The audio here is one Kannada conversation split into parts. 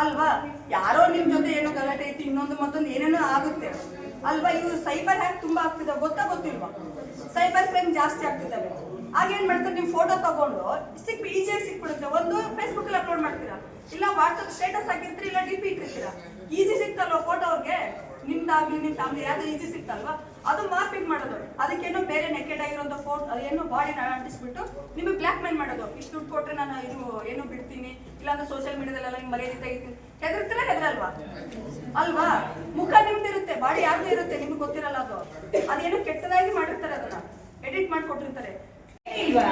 ಅಲ್ವಾ? ಯಾರೋ ನಿಮ್ ಜೊತೆ ಏನೋ ಗಲಾಟೆ ಐತಿ ಇನ್ನೊಂದು ಮತ್ತೊಂದು ಏನೇನೋ ಆಗುತ್ತೆ. ಅಲ್ವಾ? ಇವು ಸೈಬರ್ ಹ್ಯಾಕ್ ತುಂಬಾ ಆಗ್ತಿದೆ, ಗೊತ್ತಾ ಗೊತ್ತಿಲ್ವಾ? ಸೈಬರ್ ಕ್ರೈಮ್ ಜಾಸ್ತಿ ಆಗ್ತಿದ್ದಾವೆ ಆಗ ಏನ್ ಮಾಡ್ತಾರೆ? ನೀವು ಫೋಟೋ ತಗೊಂಡು ಸಿಕ್ ಈಸಿಯಾಗಿ ಸಿಕ್ಬಿಡುತ್ತೆ. ಒಂದು ಫೇಸ್ಬುಕ್ ಅಲ್ಲಿ ಅಪ್ಲೋಡ್ ಮಾಡ್ತೀರಾ? ಇಲ್ಲ ವಾಟ್ಸಪ್ ಸ್ಟೇಟಸ್ ಹಾಕಿರ್ತೀರಿ? ಇಲ್ಲ ಡಿಪಿ ಇಟ್ಟಿರ್ತೀರಾ? ಈಸಿ ಸಿಕ್ತಲ್ವಾ ಫೋಟೋ ಅವ್ರಿಗೆ? ನಿಮ್ದಾಗ್ಲಿ ನಿಮ್ ಫ್ಯಾಮಿಲಿ ಯಾವ್ದು ಈಜಿ ಸಿಗ್ತಲ್ವಾ ಅದು ಮಾರ್ಫಿಂಗ್ ಮಾಡೋದು. ಅದಕ್ಕೇನೋ ಬೇರೆ ನೆಕೆಡ್ ಆಗಿರೋಂಥ ಫೋಟೋ ಏನೋ ಬಾಡಿನ ಅಂಟಿಸ್ಬಿಟ್ಟು ನಿಮಗೆ ಬ್ಲ್ಯಾಕ್ ಮೇಲ್ ಮಾಡೋದು. ಇಷ್ಟು ದುಡ್ಡು ಕೊಟ್ರೆ ನಾನು ಇದು ಏನು ಬಿಡ್ತೀನಿ? ಇಲ್ಲಾಂದ್ರೆ ಸೋಷಿಯಲ್ ಮೀಡಿಯಾದಲ್ಲೆಲ್ಲ ನಿಮ್ ಮರ್ಯಾದೆ ತೆಗಿತೀನಿ. ಹೆದರ್ತೀರಾ ಹೆದರಲ್ವಾ? ಅಲ್ವಾ? ಮುಖ ನಿಮ್ದಿರುತ್ತೆ ಬಾಡಿ ಯಾರ್ದು ಇರುತ್ತೆ ನಿಮ್ಗೆ ಗೊತ್ತಿರಲ್ಲ ಅದು. ಅದೇನೋ ಕೆಟ್ಟದಾಗಿ ಮಾಡಿರ್ತಾರೆ ಅದನ್ನ. ಎಡಿಟ್ ಮಾಡ್ಕೊಟ್ಟಿರ್ತಾರೆ. ಇಲ್ವಾ?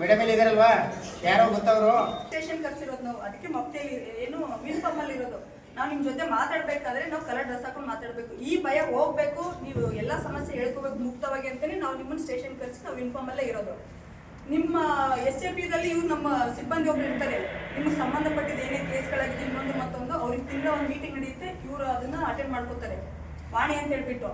ಮೇಡಮ್ ಇಲ್ಲಿ ಇದಾರಲ್ವಾ? ಯಾರೋ ಗೊತ್ತವರು? ಸ್ಟೇಷನ್ ಕರ್ಸಿರೋದು ನಾವು. ಅದಕ್ಕೆ ಮಕ್ಕಳಲ್ಲಿ ಏನು ಅಲ್ಲಿ ಇರೋದು. ನಾವು ನಿಮ್ಮ ಜೊತೆ ಮಾತಾಡ್ಬೇಕಾದ್ರೆ ನಾವು ಕಲರ್ ಡ್ರೆಸ್ ಹಾಕೊಂಡು ಮಾತಾಡ್ಬೇಕು. ಈ ಭಯ ಹೋಗ್ಬೇಕು, ನೀವು ಎಲ್ಲಾ ಸಮಸ್ಯೆ ಹೇಳ್ಕೋಬೇಕು ಮುಕ್ತವಾಗಿ ಅಂತಾನೆ ನಾವು ನಿಮ್ಮನ್ನ ಸ್ಟೇಷನ್ ಕರೆಸಿ ನಾವು ಇನ್ಫಾರ್ಮ್ ಅಲ್ಲೇ ಇರೋದು. ನಿಮ್ಮ ಎಸ್ ಎ ಪಿದಲ್ಲಿ ಇವ್ರು ನಮ್ಮ ಸಿಬ್ಬಂದಿ ಒಬ್ರು ಇರ್ತಾರೆ. ನಿಮ್ಗೆ ಸಂಬಂಧಪಟ್ಟಿದ್ದು ಏನೇ ಕೇಸ್ಗಳಾಗಿದೆ, ಇನ್ನೊಂದು ಮತ್ತೊಂದು, ಅವ್ರಿಗೆ ತಿಂಗಳ ಒಂದು ಮೀಟಿಂಗ್ ನಡೆಯುತ್ತೆ, ಇವರು ಅದನ್ನ ಅಟೆಂಡ್ ಮಾಡ್ಕೋತಾರೆ. ವಾಣಿ ಅಂತ ಹೇಳ್ಬಿಟ್ಟು.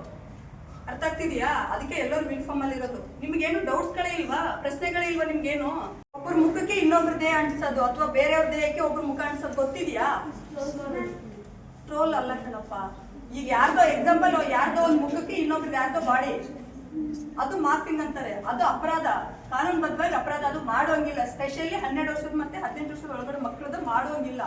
ಅರ್ಥ ಆಗ್ತಿದ್ಯಾ? ಅದಕ್ಕೆ ಎಲ್ಲರೂ ಇನ್ಫಾರ್ಮ್ ಅಲ್ಲಿ ಇರೋದು. ನಿಮ್ಗೇನು ಡೌಟ್ಸ್ಗಳೇ ಇಲ್ವಾ? ಪ್ರಶ್ನೆಗಳೇ ಇಲ್ವಾ ನಿಮ್ಗೇನು? ಒಬ್ಬರ ಮುಖಕ್ಕೆ ಇನ್ನೊಬ್ರ ದೇಹ ಅಂಟಿಸೋದು, ಅಥವಾ ಬೇರೆಯವ್ರ ದೇಹಕ್ಕೆ ಒಬ್ಬರು ಮುಖ ಅಂಟಿಸೋದು ಗೊತ್ತಿದ್ಯಾ? ಟ್ರೋಲ್ ಅಲ್ಲ ಕಣಪ್ಪ. ಈಗ ಯಾರ್ದೋ ಎಕ್ಸಾಂಪಲ್ ಯಾರ್ದೋ ಒಂದು ಮುಖಕ್ಕೆ ಇನ್ನೊಬ್ರು ಯಾರ್ದೋ ಬಾಡಿ ಅದು ಮಾರ್ಕಿಂಗ್ ಅಂತಾರೆ. ಅದು ಅಪರಾಧ. ಕಾನೂನುಬದ್ಧವಾಗಿ ಅಪರಾಧ. ಅದು ಮಾಡೋಂಗಿಲ್ಲ. ಸ್ಪೆಷಲಿ ಹನ್ನೆರಡು ವರ್ಷದ ಮತ್ತೆ ಹದಿನೆಂಟು ವರ್ಷದ ಒಳಗಡೆ ಮಕ್ಕಳದು ಮಾಡೋಂಗಿಲ್ಲ.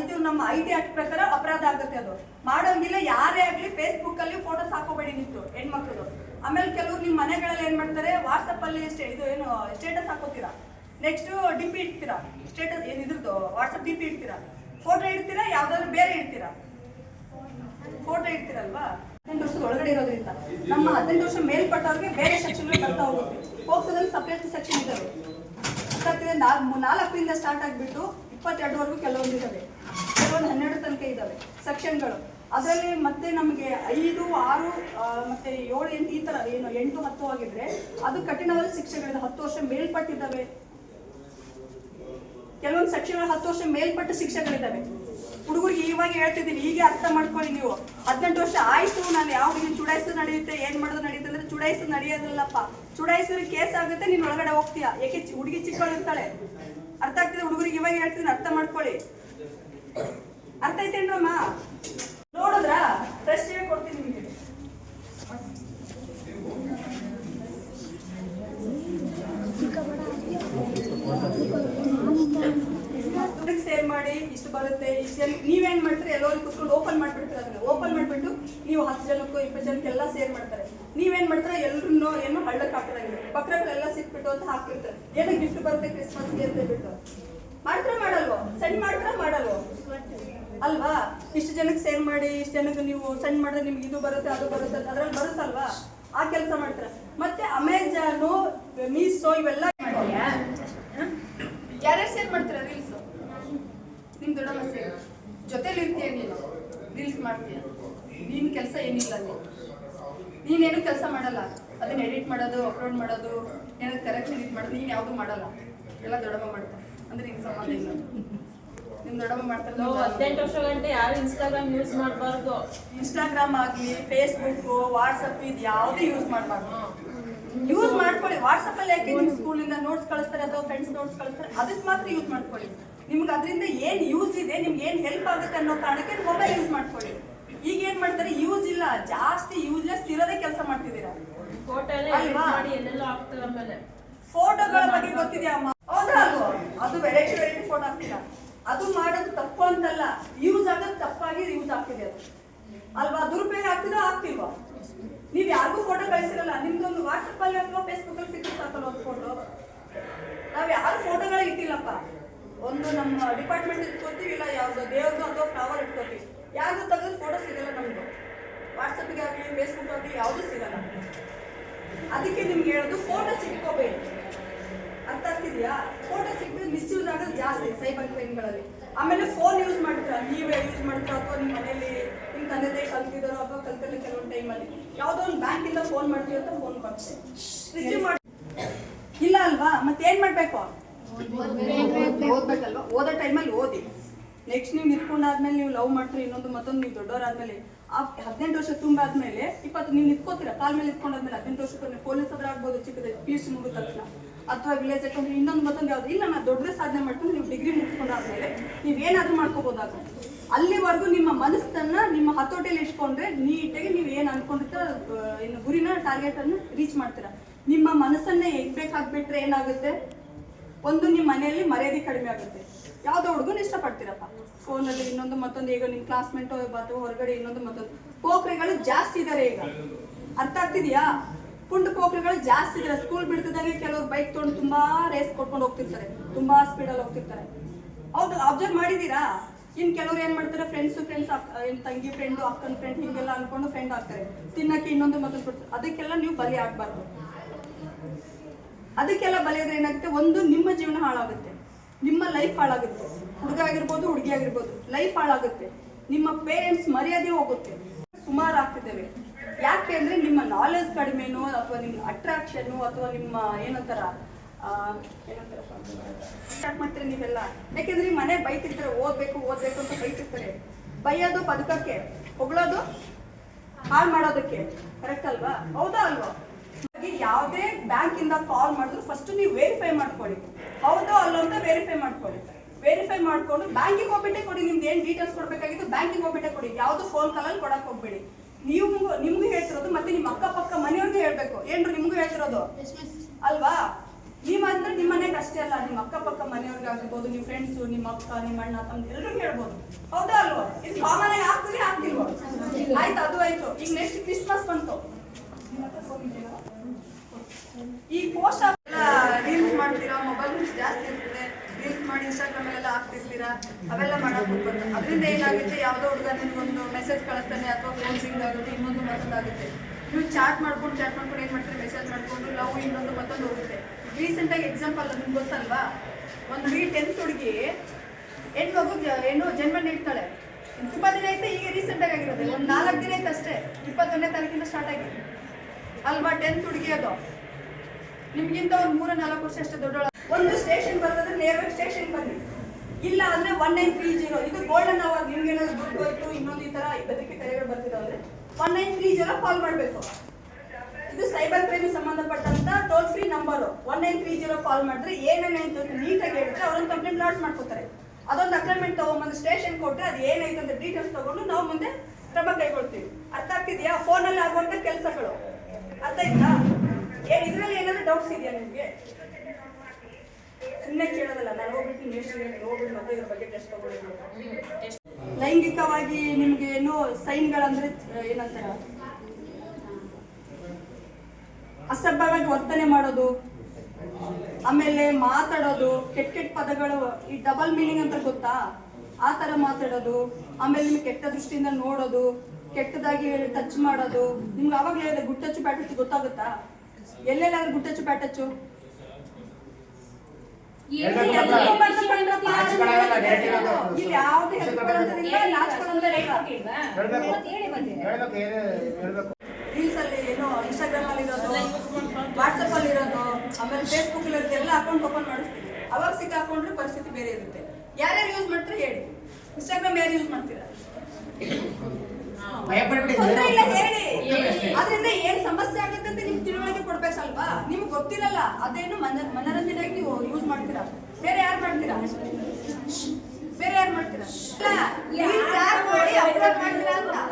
ಇದು ನಮ್ಮ ಐ ಟಿ ಆಕ್ಟ್ ಪ್ರಕಾರ ಅಪರಾಧ ಆಗುತ್ತೆ ಅದು. ಮಾಡೋಂಗಿಲ್ಲ. ಯಾರೇ ಆಗ್ಲಿ ಫೇಸ್ಬುಕ್ ಅಲ್ಲಿ ಫೋಟೋಸ್ ಹಾಕೋಬೇಡಿ ನಿಂತು ಹೆಣ್ಮಕ್ಳು ಆಮೇಲೆ ಕೆಲವ್ರು ನಿಮ್ಮ ಮನೆಗಳಲ್ಲಿ ಏನ್ ಮಾಡ್ತಾರೆ? ವಾಟ್ಸಪ್ ಅಲ್ಲಿ ಇದು ಏನು ಸ್ಟೇಟಸ್ ಹಾಕೋತೀರಾ? ನೆಕ್ಸ್ಟ್ ಡಿಪಿ ಇಡ್ತೀರಾ? ಸ್ಟೇಟಸ್ ಏನು ಇದ್ರದ್ದು? ವಾಟ್ಸಪ್ ಡಿಪಿ ಇಡ್ತೀರಾ? ಫೋಟೋ ಇಡ್ತೀರಾ? ಯಾವ್ದಾದ್ರು ಬೇರೆ ಇಡ್ತೀರಾ? ಫೋಟೋ ಇಡ್ತೀರಲ್ವಾ? ಹದಿನೆಂಟು ವರ್ಷದ ಒಳಗಡೆ ಇರೋದ್ರಿಂದ ನಮ್ಮ ಹದಿನೆಂಟು ವರ್ಷ ಮೇಲ್ಪಟ್ಟವ್ರಿಗೆ ಬೇರೆ ಸೆಕ್ಷನ್ ಬರ್ತಾ ಹೋಗುತ್ತೆ. ಪೋಕ್ಸೋದಲ್ಲಿ ಸಪ್ರೇಟ್ ಸೆಕ್ಷನ್ ಇದ್ದಾವೆ. ಗೊತ್ತಾಗ್ತಿದೆ ನಾಲ್ಕು ನಾಲ್ಕರಿಂದ ಸ್ಟಾರ್ಟ್ ಆಗಿಬಿಟ್ಟು ಇಪ್ಪತ್ತೆರಡುವರೆಗೂ ಕೆಲವೊಂದು ಇದಾವೆ ಕೆಲವೊಂದು ಹನ್ನೆರಡು ತನಕ ಇದ್ದಾವೆ ಸೆಕ್ಷನ್ಗಳು. ಅದರಲ್ಲಿ ಮತ್ತೆ ನಮಗೆ ಐದು, ಆರು ಮತ್ತೆ ಏಳು, ಎಂಟು ಈ ತರ ಏನು ಎಂಟು, ಹತ್ತು ಆಗಿದ್ರೆ ಅದು ಕಠಿಣವಾದ ಶಿಕ್ಷೆಗಳಿದೆ. ಹತ್ತು ವರ್ಷ ಮೇಲ್ಪಟ್ಟಿದ್ದಾವೆ. ಸೆಕ್ಷನ್ ಹತ್ತು ವರ್ಷ ಮೇಲ್ಪಟ್ಟ ಶಿಕ್ಷೆಗಳಿದ್ದಾವೆ ಹುಡುಗರಿಗೆ ಇವಾಗ ಹೇಳ್ತಿದ್ದೀನಿ, ಹೀಗೆ ಅರ್ಥ ಮಾಡ್ಕೊಳ್ಳಿ ನೀವು. ಹದಿನೆಂಟು ವರ್ಷ ಆಯ್ತು, ನಾನು ಯಾವ ಹುಡುಗಿ ಚುಡಾಯಿಸೋದು ನಡೆಯುತ್ತೆ, ಏನ್ ಮಾಡೋದು ನಡೆಯುತ್ತೆ ಅಂದ್ರೆ ಚುಡಾಯಿಸೋದು ನಡೆಯೋದಿಲ್ಲಪ್ಪ. ಚುಡಾಯಿಸಿದ್ರೆ ಕೇಸ್ ಆಗುತ್ತೆ, ನೀನ್ ಒಳಗಡೆ ಹೋಗ್ತೀಯಾ. ಯಾಕೆ ಹುಡುಗಿ ಚಿಕ್ಕವಳಿರ್ತಾಳೆ ಅರ್ಥ ಆಗ್ತಿದೆ? ಹುಡುಗರಿಗೆ ಇವಾಗ ಹೇಳ್ತಿದ್ದೀನಿ, ಅರ್ಥ ಮಾಡ್ಕೊಳ್ಳಿ. ಅರ್ಥ ಐತೇನ್ರಮ್ಮ ನೋಡಿದ್ರಾ? ಫ್ರೆಶ್ ಮಾಡಿ ಇಷ್ಟು ಬರುತ್ತೆ, ಇಷ್ಟು ಜನ ನೀವೇನ್ ಮಾಡ್ತೀರಿ ಎಲ್ಲರೂ ಕುತ್ಕೊಂಡು ಓಪನ್ ಮಾಡಿಬಿಡ್ತೀರ ಅದನ್ನ? ಓಪನ್ ಮಾಡ್ಬಿಟ್ಟು ನೀವು ಹತ್ತು ಜನಕ್ಕೂ ಇಪ್ಪತ್ತು ಜನಕ್ಕೆಲ್ಲ ಸೇರ್ ಮಾಡ್ತಾರೆ. ನೀವೇನ್ ಮಾಡ್ತೀರಾ ಎಲ್ಲರೂ ಏನೋ ಹಳ್ಳಕ್ಕೆ ಹಾಕಿರಂಗಿಲ್ಲ ಬಕ್ರಗಳೆಲ್ಲ ಸಿಕ್ಬಿಟ್ಟು ಅಂತ ಹಾಕಿರ್ತಾರೆ ಏನೋ ಗಿಫ್ಟ್ ಬರುತ್ತೆ ಕ್ರಿಸ್ಮಸ್ಗೆ ಅಂತ ಹೇಳ್ಬಿಟ್ಟು. ಮಾಡ್ತೀರಾ, ಮಾಡಲ್ವೋ? ಸೆಂಡ್ ಮಾಡ್ತೀರಾ, ಮಾಡಲ್ವೋ? ಅಲ್ವಾ? ಇಷ್ಟು ಜನಕ್ಕೆ ಸೇರ್ ಮಾಡಿ, ಇಷ್ಟು ಜನಕ್ಕೆ ನೀವು ಸೆಂಡ್ ಮಾಡಿದ್ರೆ ನಿಮ್ಗೆ ಇದು ಬರುತ್ತೆ, ಅದು ಬರುತ್ತೆ ಅದ್ರಲ್ಲಿ ಬರುತ್ತಲ್ವಾ? ಆ ಕೆಲಸ ಮಾಡ್ತಾರೆ. ಮತ್ತೆ ಅಮೆಜಾನು ಮೀಸೋ ಇವೆಲ್ಲ ಯಾರ್ಯಾರು ಸೇರ್ ಮಾಡ್ತೀರಾ? ನಿಮ್ ದೊಡ್ಡಮ್ಮ ಸೇರಿ ಜೊತೆಲಿ ಇರ್ತೀಯ ನೀನು? ರೀಲ್ಸ್ ಮಾಡ್ತೀಯ? ನಿನ್ ಕೆಲಸ ಏನಿಲ್ಲ ಅಲ್ಲಿ. ನೀನೇನು ಕೆಲಸ ಮಾಡಲ್ಲ. ಅದನ್ನ ಎಡಿಟ್ ಮಾಡೋದು ಅಪ್ಲೋಡ್ ಮಾಡೋದು ಏನಾದ್ರು ಕರೆಕ್ಷನ್ ಇದು ಮಾಡೋದು ನೀನ್ ಯಾವುದು ಮಾಡಲ್ಲ. ಎಲ್ಲ ದೊಡ್ಡಮ್ಮ ಮಾಡ್ತಾರೆ. ಅಂದ್ರೆ ನಿನ್ ಸಂಬಂಧ ಇಲ್ಲ. ನಿಮ್ ದೊಡ್ಡಮ್ಮ ಮಾಡ್ತಾರೆ ಹದಿನೆಂಟು ವರ್ಷ ಗಂಟೆ ಯಾರು ಇನ್ಸ್ಟಾಗ್ರಾಮ್ ಯೂಸ್ ಮಾಡಬಾರ್ದು. ಇನ್ಸ್ಟಾಗ್ರಾಮ್ ಆಗಲಿ ಫೇಸ್ಬುಕ್ ವಾಟ್ಸಪ್ ಇದು ಯಾವುದೇ ಯೂಸ್ ಮಾಡಬಾರ್ದು. ಯೂಸ್ ಮಾಡ್ಕೊಳ್ಳಿ. ವಾಟ್ಸಪ್ ಅಲ್ಲಿ ಯಾಕೆ ನಿಮ್ ಸ್ಕೂಲಿಂದ ನೋಟ್ಸ್ ಕಳಿಸ್ತಾರೆ ಅಥವಾ ಫ್ರೆಂಡ್ಸ್ ನೋಟ್ಸ್ ಕಳಿಸ್ತಾರೆ? ಅದಕ್ಕೆ ಮಾತ್ರ ಯೂಸ್ ಮಾಡ್ಕೊಳ್ಳಿ. ನಿಮ್ಗೆ ಅದರಿಂದ ಏನು ಯೂಸ್ ಇದೆ ನಿಮ್ಗೆ ಏನು ಹೆಲ್ಪ್ ಆಗುತ್ತೆ ಅನ್ನೋ ಕಾರಣಕ್ಕೆ ಮೊಬೈಲ್ ಯೂಸ್ ಮಾಡ್ಕೊಳ್ಳಿ. ಈಗ ಏನ್ ಮಾಡ್ತಾರೆ ಯೂಸ್ ಇಲ್ಲ ಜಾಸ್ತಿ ಯೂಸ್ಲೆಸ್ ಇರೋದೇ ಕೆಲಸ ಮಾಡ್ತಿದ್ದೀರಾ? ಫೋಟೋಗಳ ಬಗ್ಗೆ ಗೊತ್ತಿದ್ಯಾ ಅಮ್ಮ? ಹೌದಾ ಅದು ವೆರೈಟಿ ವೆರೈಟಿ ಫೋಟೋ ಹಾಕ್ತೀರಾ ಅದು ಮಾಡೋದು ತಪ್ಪು ಅಂತಲ್ಲ ಯೂಸ್ ಆಗೋದು ತಪ್ಪಾಗಿ ಯೂಸ್ ಆಗ್ತಿದೆ ಅದು. ಅಲ್ವಾ? ದುರುಪಯೋಗ ಆಗ್ತಿದೋ ಆಗ್ತಿಲ್ವಾ? ನೀವ್ ಯಾರಿಗೂ ಫೋಟೋ ಕಳಿಸಿರಲ್ಲ ನಿಮ್ದೊಂದು ವಾಟ್ಸಪ್ ಅಲ್ಲಿ ಅಥವಾ ಫೇಸ್ಬುಕ್ ಅಲ್ಲಿ ಸಿಕ್ಕಿ ಒಂದು ಫೋಟೋ ನಾವ್ ಯಾರು ಫೋಟೋಗಳ ಇಟ್ಟಿಲ್ಲಪ್ಪ. ಒಂದು ನಮ್ಮ ಡಿಪಾರ್ಟ್ಮೆಂಟ್ ಇಟ್ಕೋತೀವಿ, ಇಲ್ಲ ಯಾವ್ದು ದೇವ್ರದ್ದು ಅಥವಾ ಫ್ಲವರ್ ಇಟ್ಕೋತೀವಿ. ಯಾವ್ದು ತೆಗೆದು ಫೋಟೋ ಸಿಗಲ್ಲ ನಮ್ದು ವಾಟ್ಸಪ್ಗೆ ಆಗಲಿ ಫೇಸ್ಬುಕ್ ಆಗಲಿ, ಯಾವುದೂ ಸಿಗಲ್ಲ ಅದಕ್ಕೆ ನಿಮ್ಗೆ ಹೇಳೋದು ಫೋಟೋ ಸಿಕ್ಕೋಬೇಕು ಅರ್ಥ ಆಗ್ತಿದ್ಯಾ? ಫೋಟೋ ಸಿಕ್ಕಿದ್ರೆ ಮಿಸ್ಯೂಸ್ ಆಗೋದು ಜಾಸ್ತಿ ಸೈಬರ್ ಕ್ರೈಮ್ಗಳಲ್ಲಿ ಆಮೇಲೆ ಫೋನ್ ಯೂಸ್ ಮಾಡ್ತೀರಾ? ನೀವೇ ಯೂಸ್ ಮಾಡ್ತೀರಾ? ಅಥವಾ ನಿಮ್ಮ ಮನೇಲಿ ನಿಮ್ಮ ತಂದೆ ತಾಯಿ ಕಲ್ತಿದ್ದಾರೋ ಅಥವಾ ಕಲ್ತಲ್ಲಿ ಕೆಲವೊಂದು ಟೈಮಲ್ಲಿ ಯಾವುದೋ ಒಂದು ಬ್ಯಾಂಕಿಂದ ಫೋನ್ ಮಾಡ್ತೀವಿ ಅಂತ ಫೋನ್ ಬರ್ತೀವಿ ರಿಸೀವ್ ಮಾಡಿ ಇಲ್ಲ ಅಲ್ವಾ? ಮತ್ತೆ ಏನು ಮಾಡ್ಬೇಕು? ಓದ್ಬೇಕಲ್ವಾ? ಓದೋ ಟೈಮಲ್ಲಿ ಓದಿ. ನೆಕ್ಸ್ಟ್ ನೀವು ನಿಂತ್ಕೊಂಡಾದ್ಮೇಲೆ ನೀವು ಲವ್ ಮಾಡ್ತೀರಿ, ಇನ್ನೊಂದು ಮತ್ತೊಂದು ನೀವು ದೊಡ್ಡವರಾದ್ಮೇಲೆ, ಆ ಹದಿನೆಂಟು ವರ್ಷ ತುಂಬಾದ್ಮೇಲೆ ಇಪ್ಪತ್ತು ನೀವು ನಿಂತ್ಕೋತೀರ? ಕಾಲ್ ಮೇಲೆ ನಿಂತ್ಕೊಂಡಾದ್ಮೇಲೆ ಹದಿನೆಂಟು ವರ್ಷಕ್ಕೆ ಪೊಲೀಸ್ ಹತ್ರ ಆಗ್ಬೋದು, ಚಿಕ್ಕದ ಪಿ ಯು ಸಿ ಮುಗಿದ ತಕ್ಷಣ. ಅಥವಾ ವಿಲೇಜ್ ಅಕೌಂಟ್ ಇನ್ನೊಂದು ಮತ್ತೊಂದು ಯಾವ್ದು. ಇಲ್ಲ, ನಾನು ದೊಡ್ಡ ಸಾಧನೆ ಮಾಡ್ಕೊಂಡು ನೀವು ಡಿಗ್ರಿ ಮುಗಿಸ್ಕೊಂಡಾದ್ಮೇಲೆ ನೀವು ಏನಾದರೂ ಮಾಡ್ಕೋಬೋದಾಗ ಅಲ್ಲಿವರೆಗೂ ನಿಮ್ಮ ಮನಸ್ಸನ್ನ ನಿಮ್ಮ ಹತೋಟಿಯಲ್ಲಿ ಇಟ್ಕೊಂಡ್ರೆ ನೀಟಾಗಿ ನೀವು ಏನು ಅನ್ಕೊಂಡಿರ್ತೀರ ಇನ್ನು ಗುರಿನ ಟಾರ್ಗೆಟ್ ಅನ್ನು ರೀಚ್ ಮಾಡ್ತೀರಾ? ನಿಮ್ಮ ಮನಸ್ಸನ್ನೇ ಎಗ್ಬೇಕಾಗ್ಬಿಟ್ರೆ ಏನಾಗುತ್ತೆ? ಒಂದು ನಿಮ್ಮ ಮನೆಯಲ್ಲಿ ಮರ್ಯಾದೆ ಕಡಿಮೆ ಆಗುತ್ತೆ. ಯಾವುದೋ ಹುಡುಗನ ಇಷ್ಟಪಡ್ತೀರಪ್ಪ. ಫೋನಲ್ಲಿ ಇನ್ನೊಂದು ಮತ್ತೊಂದು, ಈಗ ನಿಮ್ಮ ಕ್ಲಾಸ್ಮೇಟ್ ಅಥವಾ ಹೊರಗಡೆ ಇನ್ನೊಂದು ಮತ್ತೊಂದು. ಪೋಖ್ರಿಗಳು ಜಾಸ್ತಿ ಇದಾರೆ ಈಗ. ಅರ್ಥ ಆಗ್ತಿದ್ಯಾ? ಪುಂಡು ಪೋಖ್ರಿಗಳು ಜಾಸ್ತಿ ಇದ್ದಾರೆ ಸ್ಕೂಲ್ ಬಿಡ್ತಿದ್ದಾಗ ಕೆಲವರು ಬೈಕ್ ತೊಗೊಂಡು ತುಂಬಾ ರೇಸ್ ಕೊಟ್ಕೊಂಡು ಹೋಗ್ತಿರ್ತಾರೆ. ತುಂಬಾ ಸ್ಪೀಡಲ್ಲಿ ಹೋಗ್ತಿರ್ತಾರೆ. ಅವ್ರು ಅಬ್ಸರ್ವ್ ಮಾಡಿದೀರಾ ಇನ್ ಕೆಲವ್ರು ಏನ್ ಮಾಡ್ತಾರೆ? ಫ್ರೆಂಡ್ಸ್ ಫ್ರೆಂಡ್ಸ್ ಏನ್ ತಂಗಿ ಫ್ರೆಂಡ್ ಅಕ್ಕನ ಫ್ರೆಂಡ್ ಹಿಂಗೆಲ್ಲ ಅನ್ಕೊಂಡು ಫ್ರೆಂಡ್ ಆಗ್ತಾರೆ. ತಿನ್ನಕ್ಕೆ ಇನ್ನೊಂದು ಮತ್ತೊಂದು ಅದಕ್ಕೆಲ್ಲ ನೀವು ಬಲಿ ಆಗ್ಬಾರ್ದು. ಅದಕ್ಕೆಲ್ಲ ಬಲಿಯೋದ್ರೆ ಏನಾಗುತ್ತೆ? ಒಂದು ನಿಮ್ಮ ಜೀವನ ಹಾಳಾಗುತ್ತೆ. ನಿಮ್ಮ ಲೈಫ್ ಹಾಳಾಗುತ್ತೆ. ಹುಡುಗ ಆಗಿರ್ಬೋದು, ಹುಡುಗಿ ಆಗಿರ್ಬೋದು ಲೈಫ್ ಹಾಳಾಗುತ್ತೆ. ನಿಮ್ಮ ಪೇರೆಂಟ್ಸ್ ಮರ್ಯಾದೆ ಹೋಗುತ್ತೆ. ಸುಮಾರು ಆಗ್ತಿದ್ದೇವೆ. ಯಾಕೆ ಅಂದ್ರೆ ನಿಮ್ಮ ನಾಲೆಜ್ ಕಡಿಮೆನೋ ಅಥವಾ ನಿಮ್ಮ ಅಟ್ರಾಕ್ಷನ್ ಅಥವಾ ನಿಮ್ಮ ಏನಂತಾರ ಯಾಕೆ ಮಾಡ್ತೀರಿ ನೀವೆಲ್ಲ? ಯಾಕೆಂದ್ರೆ ಈ ಮನೆ ಬೈತಿರ್ತಾರೆ, ಓದ್ಬೇಕು ಓದ್ಬೇಕು ಅಂತ ಬೈತಿರ್ತಾರೆ. ಬೈಯೋದು ಬದುಕಕ್ಕೆ, ಹೊಗಳೋದು ಹಾಳು ಮಾಡೋದಕ್ಕೆ. ಕರೆಕ್ಟ್ ಅಲ್ವಾ? ಹೌದಾ ಅಲ್ವಾ? ಹಾಗಾಗಿ ಯಾವುದೇ ಬ್ಯಾಂಕ್ ಇಂದ ಕಾಲ್ ಮಾಡಿದ್ರು ಫಸ್ಟ್ ನೀವು ವೆರಿಫೈ ಮಾಡ್ಕೊಳ್ಳಿ. ಹೌದೋ ಅಲ್ಲೋ ಅಂತ ವೆರಿಫೈ ಮಾಡ್ಕೊಳ್ಳಿ. ವೆರಿಫೈ ಮಾಡ್ಕೊಂಡು ಬ್ಯಾಂಕಿಗೆ ಹೋಗ್ಬಿಟ್ಟೆ ಕೊಡಿ ನಿಮ್ದು ಏನ್ ಡೀಟೇಲ್ಸ್ ಕೊಡಬೇಕಾಗಿತ್ತು ಬ್ಯಾಂಕಿಗೆ ಹೋಗ್ಬಿಟ್ಟೆ ಕೊಡಿ. ಯಾವ್ದು ಫೋನ್ ಕಾಲಲ್ಲಿ ಕೊಡಕ್ಕೆ ಹೋಗ್ಬೇಡಿ. ನೀವು ನಿಮ್ಗೂ ಹೇಳ್ತಿರೋದು ಮತ್ತೆ ನಿಮ್ಮ ಅಕ್ಕಪಕ್ಕ ಮನೆಯವ್ರಿಗೆ ಹೇಳ್ಬೇಕು. ಏನ್ರು ನಿಮ್ಗೂ ಹೇಳ್ತಿರೋದು? ಅಲ್ವಾ? ನೀವಂದ್ರೆ ನಿಮ್ಮ ಮನೆಗೆ ಅಷ್ಟೇ ಅಲ್ಲ ನಿಮ್ಮ ಅಕ್ಕಪಕ್ಕ ಮನೆಯವ್ರಿಗೆ ಆಗಿರ್ಬೋದು ನಿಮ್ಮ ಫ್ರೆಂಡ್ಸು ನಿಮ್ಮ ಅಕ್ಕ ನಿಮ್ಮ ಅಣ್ಣ ತಮ್ಮ ಎಲ್ರಿಗೂ ಹೇಳ್ಬೋದು. ಹೌದಾ ಅಲ್ವಾ? ಇದು ಕಾಮನ್ ಆಗಿ ಆಗ್ತದೆ ಆಗ್ತಿಲ್ವಾ? ಆಯ್ತು ಅದು ಆಯ್ತು. ಈಗ ನೆಕ್ಸ್ಟ್ ಕ್ರಿಸ್ಮಸ್ ಬಂತು ನಿಮ್ಮ ಹತ್ರ phone ಇದೆಯಾ? ಈ ಪೋಸ್ಟ್ ಎಲ್ಲ ರೀಲ್ಸ್ ಮಾಡ್ತೀರಾ? ಮೊಬೈಲ್ ಜಾಸ್ತಿ ಇರ್ತದೆ. ರೀಲ್ಸ್ ಮಾಡಿ ಇನ್ಸ್ಟಾಗ್ರಾಮ್ ಎಲ್ಲ ಹಾಕ್ತಿರ್ತೀರಾ? ಅವೆಲ್ಲ ಮಾಡಕ್ ಹೋಗ್ಬಾರ್ದು. ಅದರಿಂದ ಏನಾಗುತ್ತೆ? ಯಾವುದೋ ಹುಡುಗ ನಿಮ್ಗೊಂದು ಮೆಸೇಜ್ ಕಳಿಸ್ತಾನೆ ಅಥವಾ ಫೋನ್ ಸಿಂಗ್ ಆಗುತ್ತೆ, ಇನ್ನೊಂದು ಮತ್ತೊಂದು ಆಗುತ್ತೆ. ನೀವು ಚಾಟ್ ಮಾಡ್ಕೊಂಡು ಚಾಟ್ ಮಾಡ್ಕೊಂಡು ಏನು ಮಾಡ್ತೀರಿ? ಮೆಸೇಜ್ ಮಾಡ್ಕೊಂಡು ಲವ್ ಇನ್ನೊಂದು ಮತ್ತೊಂದು ಹೋಗುತ್ತೆ. ರೀಸೆಂಟಾಗಿ ಎಕ್ಸಾಂಪಲ್ ನಿಮ್ಗೆ ಗೊತ್ತಲ್ವಾ? ಒಂದು ಹುಡುಗಿ ಟೆಂತ್ ಹುಡುಗಿ ಹೆಣ್ಣು ಮಗು ಏನು ಜನ್ಮ ನೀಡ್ತಾಳೆ ತುಂಬಾ ದಿನ ಆಯ್ತು ಈಗ ರೀಸೆಂಟಾಗಿ ಆಗಿರೋದು. ಒಂದು ನಾಲ್ಕು ದಿನ ಆಯ್ತು ಅಷ್ಟೇ. ಇಪ್ಪತ್ತೊಂದನೇ ತಾರೀಕಿಂದ ಸ್ಟಾರ್ಟ್ ಆಗಿದೆ. ಅಲ್ವಾ ಟೆಂತ್ ಹುಡುಗಿ ಅದು? ನಿಮ್ಗಿಂತ ಒಂದು ಮೂರ ನಾಲ್ಕು ವರ್ಷ ಅಷ್ಟೇ ದೊಡ್ಡ ಒಂದು ಸ್ಟೇಷನ್ ಬರ್ತದ್ರೆ ನೇರವಾಗಿ ಸ್ಟೇಷನ್ ಬನ್ನಿ. ಇಲ್ಲ ಅಂದ್ರೆ ಒನ್ ನೈನ್ ತ್ರೀ ಜೀರೋ ಇದು ಗೋಲ್ಡನ್ ಅವರ್ ನಿಮ್ಗೆ ಏನಾದ್ರು ದುಡ್ಡು ಹೋಯ್ತು, ಇನ್ನೊಂದು ಈ ತರ ಬದಕಿ ಕರೆಗಳು ಬರ್ತಿದಾವೆ. One nine three zero call ಮಾಡಬೇಕು. ಇದು ಸೈಬರ್ ಕ್ರೈಮ್ ಸಂಬಂಧಪಟ್ಟಂತ toll free number one nine three zero call ಮಾಡಿದ್ರೆ ಏನೇನಾಯ್ತು ಅಂತ ನೀಟಾಗಿ ಹೇಳಿದ್ರೆ ಅವ್ರನ್ನ ಕಂಪ್ಲೇಂಟ್ ಲಾಟ್ ಮಾಡ್ಕೋತಾರೆ. ಅದೊಂದು ಅಗ್ರಿಮೆಂಟ್ ತಗೊಂಬಂದು ಸ್ಟೇಷನ್ ಕೊಟ್ಟರೆ ಅದು ಏನಾಯ್ತು ಅಂತ ಡೀಟೇಲ್ಸ್ ತಗೊಂಡು ನಾವು ಮುಂದೆ ಕ್ರಮ ಕೈಗೊಳ್ತೀವಿ. ಅರ್ಥ ಆಗ್ತಿದೆಯಾ? ಫೋನಲ್ಲಿ ಆಗುವಂತ ಕೆಲಸಗಳು. ಅರ್ಥ ಆಯ್ತಾ? ಏನ್ ಇದರಲ್ಲಿ ಏನಾದರೂ ಡೌಟ್ಸ್ ಇದೆಯಾ ನಿಮಗೆ? ಸುಮ್ಮನೆ ಕೇಳೋದಲ್ಲ, ನಾನು ಹೋಗ್ಬಿಟ್ಟು ನೆಕ್ಸ್ಟ್ ಹೋಗ್ಬಿಟ್ಟು ಮತ್ತೆ ಇದ್ರ ಬಗ್ಗೆ ಟೆಸ್ಟ್ ತಗೊಳ್ಳಿ ಲೈಂಗಿಕವಾಗಿ ನಿಮ್ಗೆ ಏನು ಸೈನ್ಗಳಂದ್ರೆ ಏನಂತಾರ? ಅಸಭ್ಯವಾಗಿ ವರ್ತನೆ ಮಾಡೋದು, ಆಮೇಲೆ ಮಾತಾಡೋದು, ಕೆಟ್ಟ ಕೆಟ್ಟ ಪದಗಳು, ಈ ಡಬಲ್ ಮೀನಿಂಗ್ ಅಂತ ಗೊತ್ತಾ? ಆ ತರ ಮಾತಾಡೋದು, ಆಮೇಲೆ ನಿಮ್ಗೆ ಕೆಟ್ಟ ದೃಷ್ಟಿಯಿಂದ ನೋಡೋದು, ಕೆಟ್ಟದಾಗಿ ಟಚ್ ಮಾಡೋದು, ನಿಮ್ಗೆ ಅವಾಗಲೇ ಹೇಳಿದೆ ಗುಟ್ಟಚ್ಚು ಬ್ಯಾಟ್ ಗೊತ್ತಾಗುತ್ತಾ? ಎಲ್ಲೆಲ್ಲಾದ್ರೂ ಗುಟ್ಟಚ್ಚು ಪ್ಯಾಟಚ್ಚು? ರೀಲ್ಸ್ ಅಲ್ಲಿ ಏನೋ ಇನ್ಸ್ಟಾಗ್ರಾಮ್ ಅಲ್ಲಿ ಇರೋದು ವಾಟ್ಸಪ್ ಅಲ್ಲಿ ಇರೋದು ಆಮೇಲೆ ಫೇಸ್ಬುಕ್ ಅಲ್ಲಿ ಇರೋದು ಎಲ್ಲ ಅಕೌಂಟ್ ಓಪನ್ ಮಾಡಿಸ್ತೀವಿ ಅವಾಗ ಸಿಕ್ಕಾಕೊಂಡ್ರೆ ಪರಿಸ್ಥಿತಿ ಬೇರೆ ಇರುತ್ತೆ. ಯಾರ್ಯಾರು ಯೂಸ್ ಮಾಡ್ತಾರೆ ಹೇಳಿ. ಇನ್ಸ್ಟಾಗ್ರಾಮ್ ಯಾರು ಯೂಸ್ ಮಾಡ್ತೀರಾ? ಭಯ ಪಡ್ಬಿಡಿ ಇಲ್ಲ ಹೇಳಿ. ಅಷ್ಟೇ. ಅದರಿಂದ ಏನ್ ಸಮಸ್ಯೆ ಆಗುತ್ತೆ ಗೊತ್ತಿರಲ್ಲ ಅದೇನು ಮನ ಮನರಂಜನೆಯಾಗಿ ನೀವು ಯೂಸ್ ಮಾಡ್ತೀರಾ? ಬೇರೆ ಯಾರು ಮಾಡ್ತೀರಾ? ಬೇರೆ ಯಾರು ಮಾಡ್ತೀರಾ? ಮಾಡ್ತೀರಾ